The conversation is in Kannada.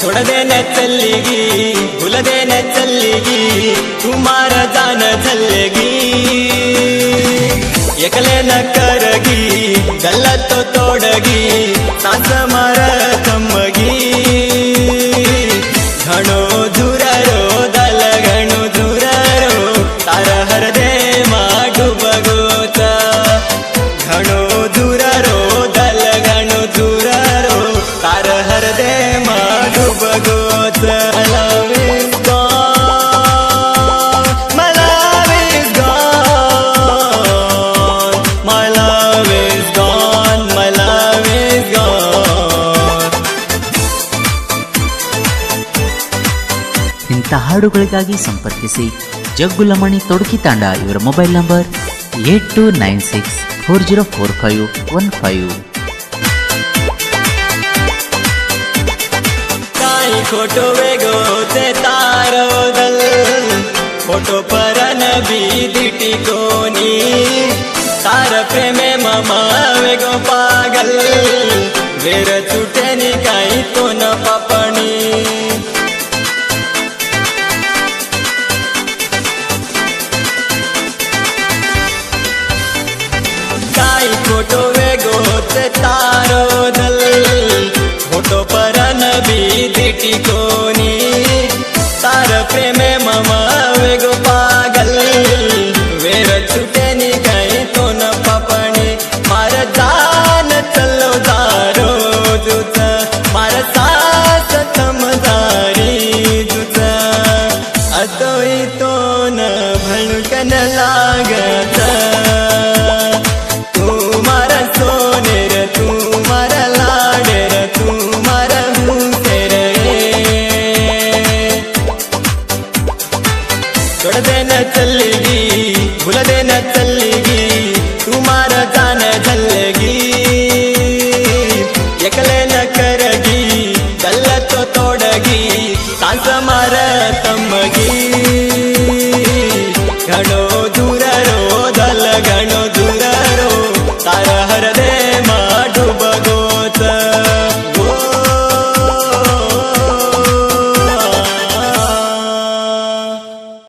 ತೊಡದೇನ ಚಲ್ಲಿಗಿ ಹುಲದೇನೆ ಚಲ್ಲಿಗಿ ಕುಮಾರ ಜಾನ ಚಲ್ಲಿಗಿ. ಎಕಲೇನ ಕರಗಿ ಗಲ್ಲತ್ತು ತೋಡಗಿ ಸಾಸ ಇಂಥ ಹಾಡುಗಳಿಗಾಗಿ ಸಂಪರ್ಕಿಸಿ ಜಗ್ಗುಲಮಣಿ ತೊಡಕಿ ತಾಂಡ ಇವರ mobile number eight two nine six four zero four five one five. ಕಾಯಿ ಖೋಟೋ ವೇಗೋತೆ ತಾರೋದಲ್ ಫೋಟೋ ಪರನ ಬೀದಿಟಿ प्रेमे ತಾರ ಪ್ರೇಮೆ ಮಮ ವೇಗೋ ಪಾಗಲ್ ಬೇರ ಚುಟೆನಿ ಕಾಯಿ ತೋನ ಪಪಣಿ ಕಾಯಿ ಫೋಟೋ वेगो ते ಫೋಟೋ तो न भणकन लागत तू मारा सोनेर तू मारा लाडेर तू मारा हुसेर सोडदेन चलगी न चलगी तू मारा